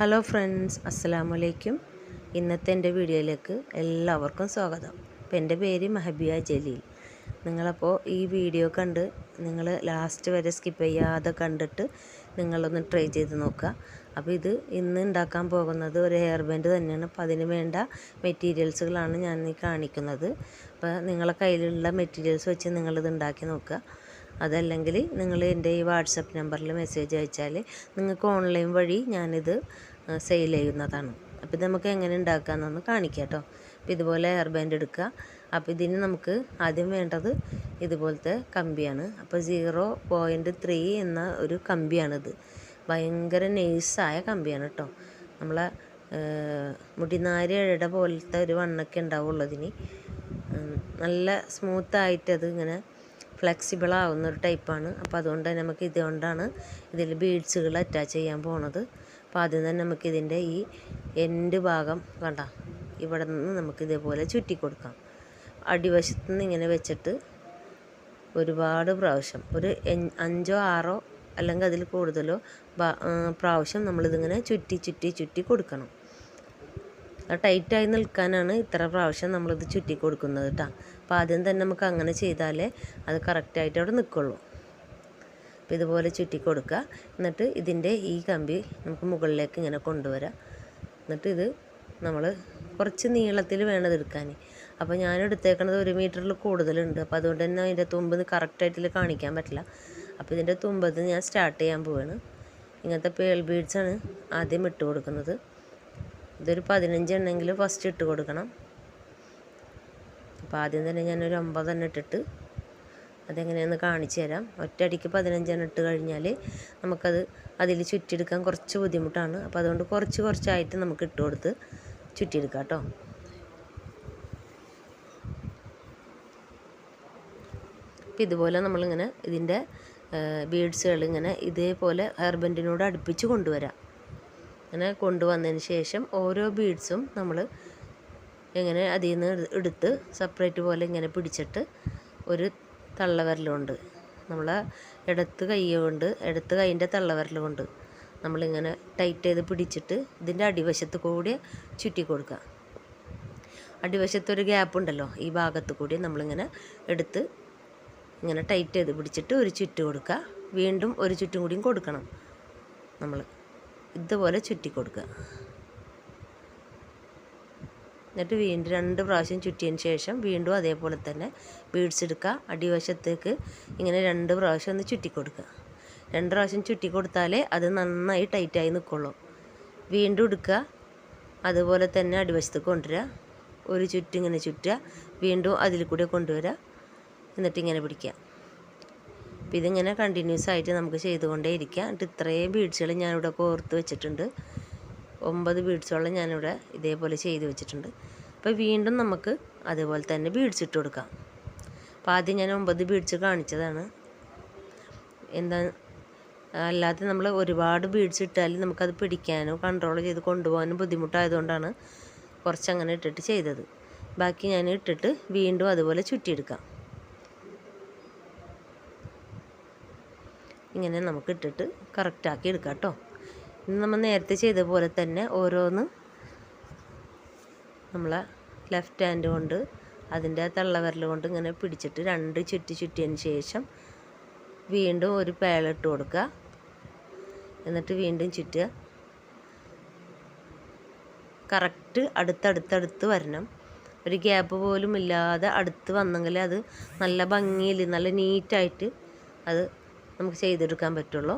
Hello friends അസ്സലാമു അലൈക്കും ഇന്നത്തെ എന്റെ വീഡിയോയിലേക്ക് എല്ലാവർക്കും സ്വാഗതം. അപ്പോൾ എന്റെ പേര് മഹബിയ ജലീൽ. നിങ്ങളപ്പോൾ ഈ വീഡിയോ കണ്ട് നിങ്ങൾ ലാസ്റ്റ് വരെ സ്കിപ്പ് ചെയ്യാതെ കണ്ടിട്ട് നിങ്ങളൊന്ന് ട്രൈ ചെയ്ത് നോക്കുക. അപ്പോൾ ഇത് ഇന്ന് ഉണ്ടാക്കാൻ പോകുന്നത് ഒരു ഹെയർ ബാൻഡ് തന്നെയാണ്. അപ്പോൾ അതിന് വേണ്ട മെറ്റീരിയൽസുകളാണ് ഞാൻ ഈ കാണിക്കുന്നത്. അപ്പോൾ നിങ്ങളെ കയ്യിലുള്ള മെറ്റീരിയൽസ് വെച്ച് നിങ്ങളിത് ഉണ്ടാക്കി നോക്കുക. അതല്ലെങ്കിൽ നിങ്ങൾ എന്റെ ഈ വാട്സപ്പ് നമ്പറിൽ മെസ്സേജ് അയച്ചാൽ നിങ്ങൾക്ക് ഓൺലൈൻ വഴി ഞാനിത് സെയിൽ ചെയ്യുന്നതാണ്. അപ്പോൾ നമുക്ക് എങ്ങനെ ഉണ്ടാക്കാമെന്നൊന്ന് കാണിക്കാം കേട്ടോ. അപ്പോൾ ഇതുപോലെ ഹെയർ ബാൻഡ് എടുക്കുക. അപ്പോൾ ഇതിന് നമുക്ക് ആദ്യം വേണ്ടത് ഇതുപോലത്തെ കമ്പിയാണ്. അപ്പോൾ സീറോ പോയിന്റ് ത്രീ എന്ന ഒരു കമ്പിയാണിത്. ഭയങ്കര നൈസായ കമ്പിയാണ് കേട്ടോ. നമ്മളെ മുടിനാരിഴയുടെ പോലത്തെ ഒരു വണ്ണൊക്കെ ഉണ്ടാവുള്ളൂ ഇതിന് നല്ല സ്മൂത്തായിട്ടത് ഇങ്ങനെ ഫ്ലെക്സിബിൾ ആവുന്ന ഒരു ടൈപ്പാണ് അപ്പോൾ അതുകൊണ്ട് തന്നെ നമുക്ക് ഇതുകൊണ്ടാണ് ഇതിൽ ബീഡ്സുകൾ അറ്റാച്ച് ചെയ്യാൻ പോണത്. അപ്പോൾ ആദ്യം തന്നെ നമുക്ക് ഇതിന്റെ ഈ എൻഡ് ഭാഗം കണ്ട ഇവിടെ നിന്ന് നമുക്ക് ഇതേപോലെ ചുറ്റി കൊടുക്കാം അടിവശത്ത് നിന്ന് ഇങ്ങനെ വെച്ചിട്ട് ഒരുപാട് പ്രാവശ്യം ഒരു അഞ്ചോ ആറോ അല്ലെങ്കിൽ അതിൽ കൂടുതലോ പ്രാവശ്യം നമ്മളിതിങ്ങനെ ചുറ്റി ചുറ്റി ചുറ്റി കൊടുക്കണം. ടൈറ്റായി നിൽക്കാനാണ് ഇത്ര പ്രാവശ്യം നമ്മളിത് ചുറ്റി കൊടുക്കുന്നത് കേട്ടോ. അപ്പോൾ ആദ്യം തന്നെ നമുക്ക് അങ്ങനെ ചെയ്താലേ അത് കറക്റ്റായിട്ട് അവിടെ നിൽക്കുള്ളൂ. അപ്പോൾ ഇതുപോലെ ചുറ്റി കൊടുക്കുക. എന്നിട്ട് ഇതിന്റെ ഈ കമ്പി നമുക്ക് മുകളിലേക്ക് ഇങ്ങനെ കൊണ്ടുവരാം. എന്നിട്ട് ഇത് നമ്മൾ കുറച്ച് നീളത്തിൽ വേണത് എടുക്കാൻ. അപ്പോൾ ഞാൻ എടുത്തേക്കണത് ഒരു മീറ്ററിൽ കൂടുതലുണ്ട്. അപ്പോൾ അതുകൊണ്ട് തന്നെ അതിന്റെ തുമ്പ് കറക്റ്റായിട്ട് കാണിക്കാൻ പറ്റില്ല. അപ്പോൾ ഇതിന്റെ തുമ്പത്ത് ഞാൻ സ്റ്റാർട്ട് ചെയ്യാൻ പോവാണ്. ഇങ്ങനത്തെ പേൾ ബീഡ്സാണ് ആദ്യം ഇട്ട് കൊടുക്കുന്നത്. ഇതൊരു പതിനഞ്ച് എണ്ണെങ്കിലും ഫസ്റ്റ് ഇട്ട് കൊടുക്കണം. അപ്പോൾ ആദ്യം തന്നെ ഞാനൊരു അമ്പതെണ്ണം ഇട്ടിട്ട് അതെങ്ങനെയാണെന്ന് കാണിച്ചു തരാം. ഒറ്റയടിക്ക് പതിനഞ്ചെണ്ണം ഇട്ട് കഴിഞ്ഞാൽ നമുക്കത് അതിൽ ചുറ്റിയെടുക്കാൻ കുറച്ച് ബുദ്ധിമുട്ടാണ്. അപ്പോൾ അതുകൊണ്ട് കുറച്ച് കുറച്ചായിട്ട് നമുക്ക് ഇട്ട് കൊടുത്ത് ചുറ്റിയെടുക്കാം കേട്ടോ. അപ്പോൾ ഇതുപോലെ നമ്മളിങ്ങനെ ഇതിന്റെ ബീഡ്സുകൾ ഇങ്ങനെ ഇതേപോലെ ഹെയർ ബൻഡിനോട് അടുപ്പിച്ച് കൊണ്ടുവരാം. അങ്ങനെ കൊണ്ടുവന്നതിന് ശേഷം ഓരോ ബീഡ്സും നമ്മൾ ഇങ്ങനെ അതിൽ നിന്ന് എടുത്ത് സെപ്പറേറ്റ് പോലെ ഇങ്ങനെ പിടിച്ചിട്ട് ഒരു തള്ളവരലുണ്ട്. നമ്മൾ ഇടത്ത് കൈ കൊണ്ട് ഇടത്ത് കൈന്റെ തള്ളവിരൽ കൊണ്ട് നമ്മളിങ്ങനെ ടൈറ്റ് ചെയ്ത് പിടിച്ചിട്ട് ഇതിന്റെ അടിവശത്ത് കൂടി ചുറ്റി കൊടുക്കുക. അടിവശത്തൊരു ഗ്യാപ്പ് ഉണ്ടല്ലോ ഈ ഭാഗത്ത് കൂടി നമ്മളിങ്ങനെ എടുത്ത് ഇങ്ങനെ ടൈറ്റ് ചെയ്ത് പിടിച്ചിട്ട് ഒരു ചുറ്റ് കൊടുക്കുക. വീണ്ടും ഒരു ചുറ്റും കൂടിയും കൊടുക്കണം നമ്മൾ ഇതുപോലെ ചുറ്റി കൊടുക്കുക. എന്നിട്ട് വീണ്ടും രണ്ട് പ്രാവശ്യം ചുറ്റിയതിന് ശേഷം വീണ്ടും അതേപോലെ തന്നെ ബീഡ്സ് എടുക്കുക. അടിവശത്തേക്ക് ഇങ്ങനെ രണ്ട് പ്രാവശ്യം ഒന്ന് ചുറ്റി കൊടുക്കുക. രണ്ട് പ്രാവശ്യം ചുറ്റി കൊടുത്താലേ അത് നന്നായി ടൈറ്റായി നിൽക്കുള്ളൂ. വീണ്ടും എടുക്കുക. അതുപോലെ തന്നെ അടിവശത്ത് കൊണ്ടുവരിക. ഒരു ചുറ്റിങ്ങനെ ചുറ്റുക. വീണ്ടും അതിൽ കൂടെ കൊണ്ടുവരിക. എന്നിട്ട് ഇങ്ങനെ പിടിക്കുക. അപ്പോൾ ഇതിങ്ങനെ കണ്ടിന്യൂസ് ആയിട്ട് നമുക്ക് ചെയ്തുകൊണ്ടേ ഇരിക്കാം എന്നിട്ട് ഇത്രയും ബീഡ്സുകൾ ഞാനിവിടെ കോർത്ത് വെച്ചിട്ടുണ്ട്. ഒമ്പത് ബീഡ്സോളം ഞാനിവിടെ ഇതേപോലെ ചെയ്ത് വെച്ചിട്ടുണ്ട്. അപ്പോൾ വീണ്ടും നമുക്ക് അതുപോലെ തന്നെ ബീഡ്സ് ഇട്ട് കൊടുക്കാം. അപ്പോൾ ആദ്യം ഞാൻ ഒമ്പത് ബീഡ്സ് കാണിച്ചതാണ്. എന്താ അല്ലാതെ നമ്മൾ ഒരുപാട് ബീഡ്സ് ഇട്ടാൽ നമുക്കത് പിടിക്കാനോ കൺട്രോൾ ചെയ്ത് കൊണ്ടുപോകാനും ബുദ്ധിമുട്ടായതുകൊണ്ടാണ് കുറച്ചങ്ങനെ ഇട്ടിട്ട് ചെയ്തത്. ബാക്കി ഞാൻ ഇട്ടിട്ട് വീണ്ടും അതുപോലെ ചുറ്റിയെടുക്കാം. ഇങ്ങനെ നമുക്ക് ഇട്ടിട്ട് കറക്റ്റാക്കി എടുക്കാം കേട്ടോ ഇന്ന് നമ്മൾ നേരത്തെ ചെയ്ത പോലെ തന്നെ ഓരോന്ന് നമ്മളെ ലെഫ്റ്റ് ഹാൻഡ് കൊണ്ട് അതിന്റെ തള്ളവിരൽ കൊണ്ട് ഇങ്ങനെ പിടിച്ചിട്ട് രണ്ട് ചുറ്റി ചുറ്റിയതിന് ശേഷം വീണ്ടും ഒരു പേളിട്ട് കൊടുക്കുക. എന്നിട്ട് വീണ്ടും ചുറ്റുക. കറക്റ്റ് അടുത്തടുത്തടുത്ത് വരണം. ഒരു ഗ്യാപ്പ് പോലും ഇല്ലാതെ അടുത്ത് വന്നെങ്കിൽ അത് നല്ല ഭംഗിയിൽ നല്ല നീറ്റായിട്ട് അത് നമുക്ക് ചെയ്തെടുക്കാൻ പറ്റുള്ളൂ.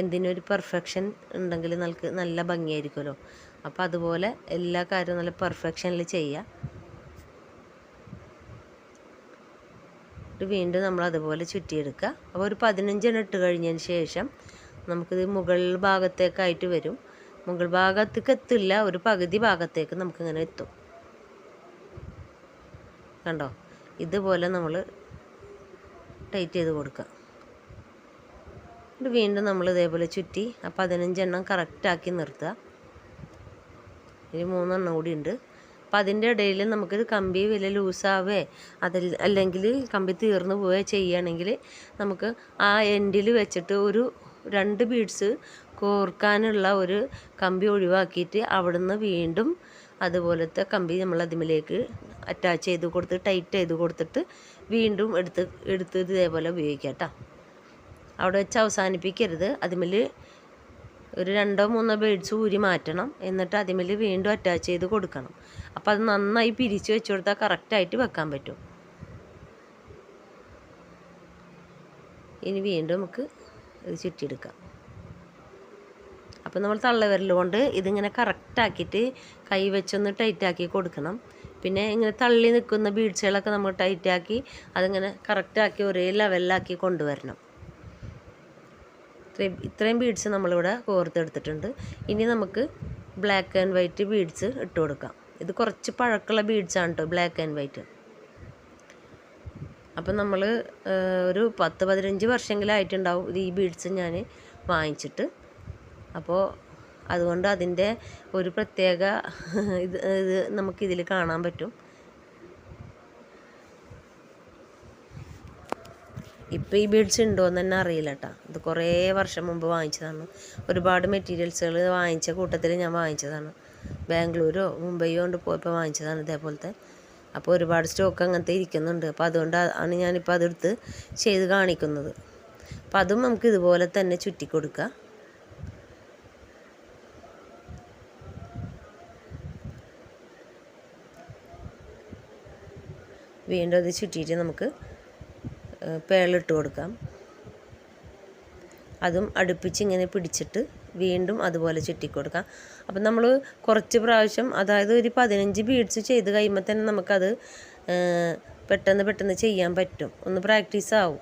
എന്തിനൊരു പെർഫെക്ഷൻ ഉണ്ടെങ്കിൽ നമുക്ക് നല്ല ഭംഗിയായിരിക്കുമല്ലോ. അപ്പോൾ അതുപോലെ എല്ലാ കാര്യവും നല്ല പെർഫെക്ഷനിൽ ചെയ്യുക വീണ്ടും നമ്മൾ അതുപോലെ ചുറ്റിയെടുക്കുക. അപ്പോൾ ഒരു പതിനഞ്ചെണ്ണം ഇട്ട് കഴിഞ്ഞതിന് ശേഷം നമുക്കിത് മുകൾ ഭാഗത്തേക്കായിട്ട് വരും. മുകൾ ഭാഗത്തേക്ക് എത്തില്ല ഒരു പകുതി ഭാഗത്തേക്ക് നമുക്കിങ്ങനെ എത്തും. കണ്ടോ? ഇതുപോലെ നമ്മൾ ടൈറ്റ് ചെയ്ത് കൊടുക്കുക. എന്നിട്ട് വീണ്ടും നമ്മൾ ഇതേപോലെ ചുറ്റി ആ പതിനഞ്ചെണ്ണം കറക്റ്റാക്കി നിർത്തുക. ഇനി മൂന്നെണ്ണം കൂടി ഉണ്ട്. അപ്പം അതിന്റെ ഇടയിൽ നമുക്കിത് കമ്പി വില ലൂസാവേ അതിൽ അല്ലെങ്കിൽ കമ്പി തീർന്നു പോവുകയോ ചെയ്യുകയാണെങ്കിൽ നമുക്ക് ആ എൻഡിൽ വെച്ചിട്ട് ഒരു രണ്ട് ബീഡ്സ് കോർക്കാനുള്ള ഒരു കമ്പി ഒഴിവാക്കിയിട്ട് അവിടുന്ന് വീണ്ടും അതുപോലത്തെ കമ്പി നമ്മൾ അതിമിലേക്ക് അറ്റാച്ച് ചെയ്ത് കൊടുത്ത് ടൈറ്റ് ചെയ്ത് കൊടുത്തിട്ട് വീണ്ടും എടുത്ത് എടുത്ത് ഇതേപോലെ ഉപയോഗിക്കാം കേട്ടോ. അവിടെ വെച്ച് അവസാനിപ്പിക്കരുത്. അതിമേൽ ഒരു രണ്ടോ മൂന്നോ ബേഡ്സ് ഊരി മാറ്റണം. എന്നിട്ട് അതിമേൽ വീണ്ടും അറ്റാച്ച് ചെയ്ത് കൊടുക്കണം. അപ്പോൾ അത് നന്നായി പിരിച്ച് വെച്ച് കൊടുത്താൽ കറക്റ്റായിട്ട് വെക്കാൻ പറ്റും. ഇനി വീണ്ടും നമുക്ക് ഇത് ചുറ്റിയെടുക്കാം. അപ്പോൾ നമ്മൾ തള്ളവിരൽ കൊണ്ട് ഇതിങ്ങനെ കറക്റ്റാക്കിയിട്ട് കൈ വെച്ചൊന്ന് ടൈറ്റാക്കി കൊടുക്കണം. പിന്നെ ഇങ്ങനെ തള്ളി നിൽക്കുന്ന ബീഡ്സുകളൊക്കെ നമ്മൾ ടൈറ്റാക്കി അതിങ്ങനെ കറക്റ്റാക്കി ഒരേ ലെവലിലാക്കി കൊണ്ടുവരണം. ഇത്രയും ഇത്രയും ബീഡ്സ് നമ്മളിവിടെ കോർത്തെടുത്തിട്ടുണ്ട് ഇനി നമുക്ക് ബ്ലാക്ക് ആൻഡ് വൈറ്റ് ബീഡ്സ് ഇട്ട് കൊടുക്കാം. ഇത് കുറച്ച് പഴക്കമുള്ള ബീഡ്സാണ് കേട്ടോ ബ്ലാക്ക് ആൻഡ് വൈറ്റ് അപ്പം നമ്മൾ ഒരു പത്ത് പതിനഞ്ച് വർഷമെങ്കിലും ആയിട്ടുണ്ടാവും ഇത് ഈ ബീഡ്സ് ഞാൻ വാങ്ങിച്ചിട്ട്. അപ്പോൾ അതുകൊണ്ട് അതിന്റെ ഒരു പ്രത്യേക ഇത് ഇത് നമുക്കിതിൽ കാണാൻ പറ്റും. ഇപ്പോൾ ഈ ബീഡ്സ് ഉണ്ടോ എന്ന് തന്നെ അറിയില്ല കേട്ടോ ഇത് കുറേ വർഷം മുമ്പ് വാങ്ങിച്ചതാണ്. ഒരുപാട് മെറ്റീരിയൽസുകൾ വാങ്ങിച്ച കൂട്ടത്തിൽ ഞാൻ വാങ്ങിച്ചതാണ്. ബാംഗ്ലൂരോ മുംബൈയോ കൊണ്ട് പോയപ്പോൾ വാങ്ങിച്ചതാണ് ഇതേപോലത്തെ. അപ്പോൾ ഒരുപാട് സ്റ്റോക്ക് അങ്ങനത്തെ ഇരിക്കുന്നുണ്ട്. അപ്പോൾ അതുകൊണ്ട് ആണ് ഞാനിപ്പോൾ അതെടുത്ത് ചെയ്ത് കാണിക്കുന്നത്. അപ്പം അതും നമുക്ക് ഇതുപോലെ തന്നെ ചുറ്റി കൊടുക്കുക വീണ്ടും അത് ചുറ്റിയിട്ട് നമുക്ക് പേളിട്ട് കൊടുക്കാം. അതും അടുപ്പിച്ച് ഇങ്ങനെ പിടിച്ചിട്ട് വീണ്ടും അതുപോലെ ചുറ്റിക്കൊടുക്കാം അപ്പം നമ്മൾ കുറച്ച് പ്രാവശ്യം അതായത് ഒരു പതിനഞ്ച് ബീഡ്സ് ചെയ്ത് കഴിയുമ്പോൾ തന്നെ നമുക്കത് പെട്ടെന്ന് പെട്ടെന്ന് ചെയ്യാൻ പറ്റും. ഒന്ന് പ്രാക്ടീസ് ആവും.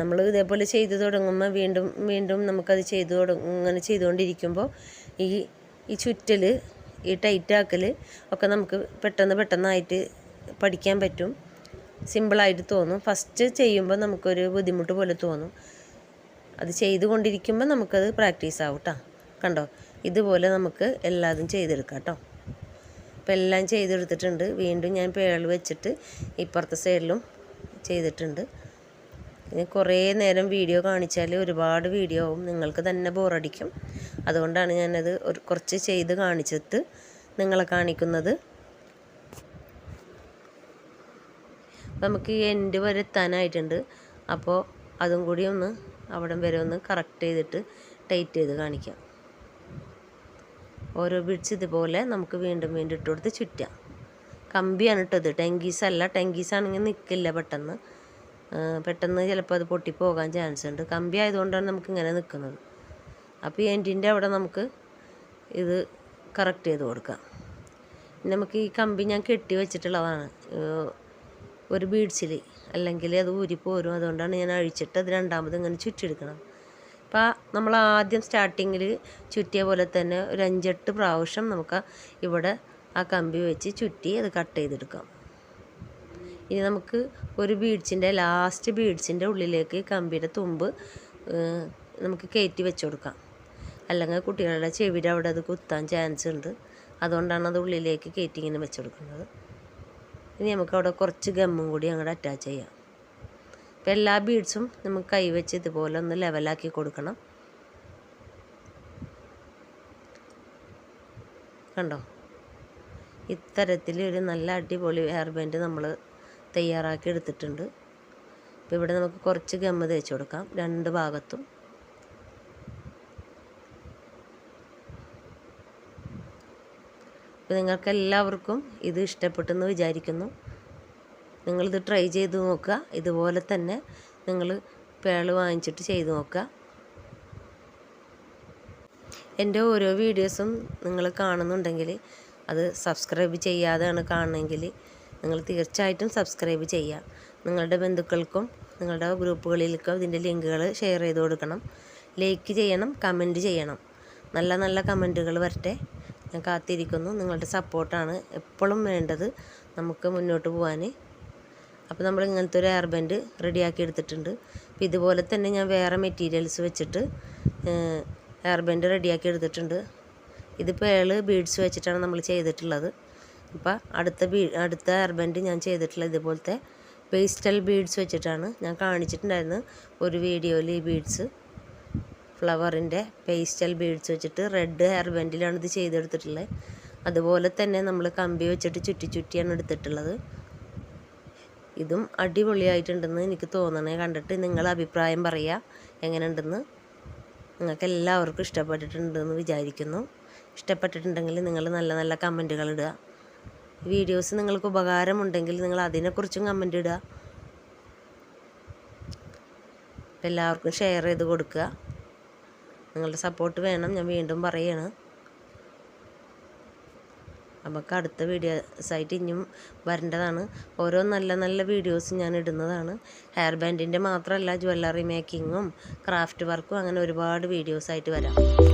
നമ്മൾ ഇതേപോലെ ചെയ്ത് തുടങ്ങുമ്പോൾ വീണ്ടും വീണ്ടും നമുക്കത് ചെയ്ത് തുടങ്ങും ഇങ്ങനെ ചെയ്തുകൊണ്ടിരിക്കുമ്പോൾ ഈ ഈ ചുറ്റൽ ഈ ടൈറ്റാക്കൽ ഒക്കെ നമുക്ക് പെട്ടെന്ന് പെട്ടെന്നായിട്ട് പഠിക്കാൻ പറ്റും. സിമ്പിളായിട്ട് തോന്നും. ഫസ്റ്റ് ചെയ്യുമ്പോൾ നമുക്കൊരു ബുദ്ധിമുട്ട് പോലെ തോന്നും. അത് ചെയ്തുകൊണ്ടിരിക്കുമ്പോൾ നമുക്കത് പ്രാക്ടീസ് ആവും കേട്ടോ കണ്ടോ? ഇതുപോലെ നമുക്ക് എല്ലാതും ചെയ്തെടുക്കാം കേട്ടോ അപ്പോൾ എല്ലാം ചെയ്തെടുത്തിട്ടുണ്ട്. വീണ്ടും ഞാൻ പേൾ വെച്ചിട്ട് ഇപ്പുറത്തെ സൈഡിലും ചെയ്തിട്ടുണ്ട്. ഇനി കുറേ നേരം വീഡിയോ കാണിച്ചാൽ ഒരുപാട് വീഡിയോ ആവും. നിങ്ങൾക്ക് തന്നെ ബോറടിക്കും. അതുകൊണ്ടാണ് ഞാനത് ഒരു കുറച്ച് ചെയ്ത് കാണിച്ചിട്ട് നിങ്ങളെ കാണിക്കുന്നത്. നമുക്ക് ഈ എൻഡ് വരെ എത്താനായിട്ടുണ്ട്. അപ്പോൾ അതും കൂടി ഒന്ന് അവിടം വരെ ഒന്ന് കറക്റ്റ് ചെയ്തിട്ട് ടൈറ്റ് ചെയ്ത് കാണിക്കാം. ഓരോ ബിഡ്സ് ഇതുപോലെ നമുക്ക് വീണ്ടും വീണ്ടും ഇട്ട് കൊടുത്ത് ചുറ്റാം. കമ്പിയാണ് ഇട്ടത്. ടെങ്കീസ് അല്ല. ടെങ്കീസ് ആണെങ്കിൽ നിൽക്കില്ല പെട്ടെന്ന്. പെട്ടെന്ന് ചിലപ്പോൾ അത് പൊട്ടിപ്പോകാൻ ചാൻസ് ഉണ്ട്. കമ്പി ആയതുകൊണ്ടാണ് നമുക്ക് ഇങ്ങനെ നിൽക്കുന്നത് അപ്പോൾ ഈ എൻഡിന്റെ അവിടെ നമുക്ക് ഇത് കറക്റ്റ് ചെയ്ത് കൊടുക്കാം. നമുക്ക് ഈ കമ്പി ഞാൻ കെട്ടി വെച്ചിട്ടുള്ളതാണ്. ഒരു ബീഡ്സിൽ അല്ലെങ്കിൽ അത് ഊരിപ്പോരും അതുകൊണ്ടാണ് ഞാൻ അഴിച്ചിട്ട് അത് രണ്ടാമത് ഇങ്ങനെ ചുറ്റിയെടുക്കണം. അപ്പോൾ നമ്മൾ ആദ്യം സ്റ്റാർട്ടിങ്ങിൽ ചുറ്റിയ പോലെ തന്നെ ഒരു അഞ്ചെട്ട് പ്രാവശ്യം നമുക്ക് ഇവിടെ ആ കമ്പി വെച്ച് ചുറ്റി അത് കട്ട് ചെയ്തെടുക്കാം. ഇനി നമുക്ക് ഒരു ബീഡ്സിന്റെ ലാസ്റ്റ് ബീഡ്സിന്റെ ഉള്ളിലേക്ക് കമ്പിയുടെ തുമ്പ് നമുക്ക് കയറ്റി വെച്ച് കൊടുക്കാം. അല്ലെങ്കിൽ കുട്ടികളുടെ ചെവിയുടെ അവിടെ അത് കുത്താൻ ചാൻസ് ഉണ്ട്. അതുകൊണ്ടാണ് അത് ഉള്ളിലേക്ക് കയറ്റി ഇങ്ങനെ വെച്ച് കൊടുക്കുന്നത്. ഇനി നമുക്ക് അവിടെ കുറച്ച് ഗമ്മും കൂടി അങ്ങോട്ട് അറ്റാച്ച് ചെയ്യാം. അപ്പോൾ എല്ലാ ബീഡ്സും നമുക്ക് കൈവച്ച് ഇതുപോലെ ഒന്ന് ലെവലാക്കി കൊടുക്കണം. കണ്ടോ? ഇത്തരത്തിൽ ഒരു നല്ല അടിപൊളി ഹെയർ ബാൻഡ് നമ്മൾ തയ്യാറാക്കി എടുത്തിട്ടുണ്ട്. അപ്പോൾ ഇവിടെ നമുക്ക് കുറച്ച് ഗമ്മ് തേച്ച് കൊടുക്കാം. രണ്ട് ഭാഗത്തും. അപ്പോൾ നിങ്ങൾക്ക് എല്ലാവർക്കും ഇത് ഇഷ്ടപ്പെട്ടെന്ന് വിചാരിക്കുന്നു. നിങ്ങളിത് ട്രൈ ചെയ്ത് നോക്കുക. ഇതുപോലെ തന്നെ നിങ്ങൾ പേൾ വാങ്ങിച്ചിട്ട് ചെയ്ത് നോക്കുക. എന്റെ ഓരോ വീഡിയോസും നിങ്ങൾ കാണുന്നുണ്ടെങ്കിൽ അത് സബ്സ്ക്രൈബ് ചെയ്യാതെയാണ് കാണണമെങ്കിൽ നിങ്ങൾ തീർച്ചയായിട്ടും സബ്സ്ക്രൈബ് ചെയ്യുക. നിങ്ങളുടെ ബന്ധുക്കൾക്കും നിങ്ങളുടെ ഗ്രൂപ്പുകളിലേക്കും ഇതിന്റെ ലിങ്കുകൾ ഷെയർ ചെയ്ത് കൊടുക്കണം. ലൈക്ക് ചെയ്യണം കമന്റ് ചെയ്യണം. നല്ല നല്ല കമന്റുകൾ വരട്ടെ. ഞാൻ കാത്തിരിക്കുന്നു. നിങ്ങളുടെ സപ്പോർട്ടാണ് എപ്പോഴും വേണ്ടത് നമുക്ക് മുന്നോട്ട് പോകാൻ അപ്പോൾ നമ്മൾ ഇങ്ങനത്തെ ഒരു എയർ ബാൻഡ് റെഡിയാക്കി എടുത്തിട്ടുണ്ട്. അപ്പോൾ ഇതുപോലെ തന്നെ ഞാൻ വേറെ മെറ്റീരിയൽസ് വെച്ചിട്ട് എയർ ബാൻഡ് റെഡിയാക്കി എടുത്തിട്ടുണ്ട്. ഇതിപ്പോൾ ഏഴ് ബീഡ്സ് വെച്ചിട്ടാണ് നമ്മൾ ചെയ്തിട്ടുള്ളത്. അപ്പോൾ അടുത്ത ബീ അടുത്ത എയർ ബാൻഡ് ഞാൻ ചെയ്തിട്ടുള്ള ഇതുപോലത്തെ പേസ്റ്റൽ ബീഡ്സ് വെച്ചിട്ടാണ് ഞാൻ കാണിച്ചിട്ടുണ്ടായിരുന്നു ഒരു വീഡിയോയിൽ ഈ ബീഡ്സ് ഫ്ലവറിന്റെ പേസ്റ്റൽ ബീഡ്സ് വെച്ചിട്ട് റെഡ് ഹെയർ ബെൻഡിലാണ് ഇത് ചെയ്തെടുത്തിട്ടുള്ളത്. അതുപോലെ തന്നെ നമ്മൾ കമ്പി വെച്ചിട്ട് ചുറ്റി ചുറ്റിയാണ് എടുത്തിട്ടുള്ളത്. ഇതും അടിപൊളിയായിട്ടുണ്ടെന്ന് എനിക്ക് തോന്നണേ. കണ്ടിട്ട് നിങ്ങൾ അഭിപ്രായം പറയുക. എങ്ങനെയുണ്ടെന്ന് നിങ്ങൾക്ക് എല്ലാവർക്കും ഇഷ്ടപ്പെട്ടിട്ടുണ്ടെന്ന് വിചാരിക്കുന്നു. ഇഷ്ടപ്പെട്ടിട്ടുണ്ടെങ്കിൽ നിങ്ങൾ നല്ല നല്ല കമന്റുകൾ ഇടുക. വീഡിയോസ് നിങ്ങൾക്ക് ഉപകാരമുണ്ടെങ്കിൽ നിങ്ങൾ അതിനെക്കുറിച്ചും കമന്റ് ഇടുക. എല്ലാവർക്കും ഷെയർ ചെയ്ത് കൊടുക്കുക. നിങ്ങളുടെ സപ്പോർട്ട് വേണം. ഞാൻ വീണ്ടും പറയാണ്. നമുക്ക് അടുത്ത വീഡിയോ സൈറ്റ് ഇനിയും വരേണ്ടതാണ്. ഓരോ നല്ല നല്ല വീഡിയോസ് ഞാൻ ഇടുന്നതാണ്. ഹെയർ ബാൻഡിന്റെ മാത്രമല്ല ജ്വല്ലറി മേക്കിങ്ങും ക്രാഫ്റ്റ് വർക്കും അങ്ങനെ ഒരുപാട് വീഡിയോസായിട്ട് വരാം.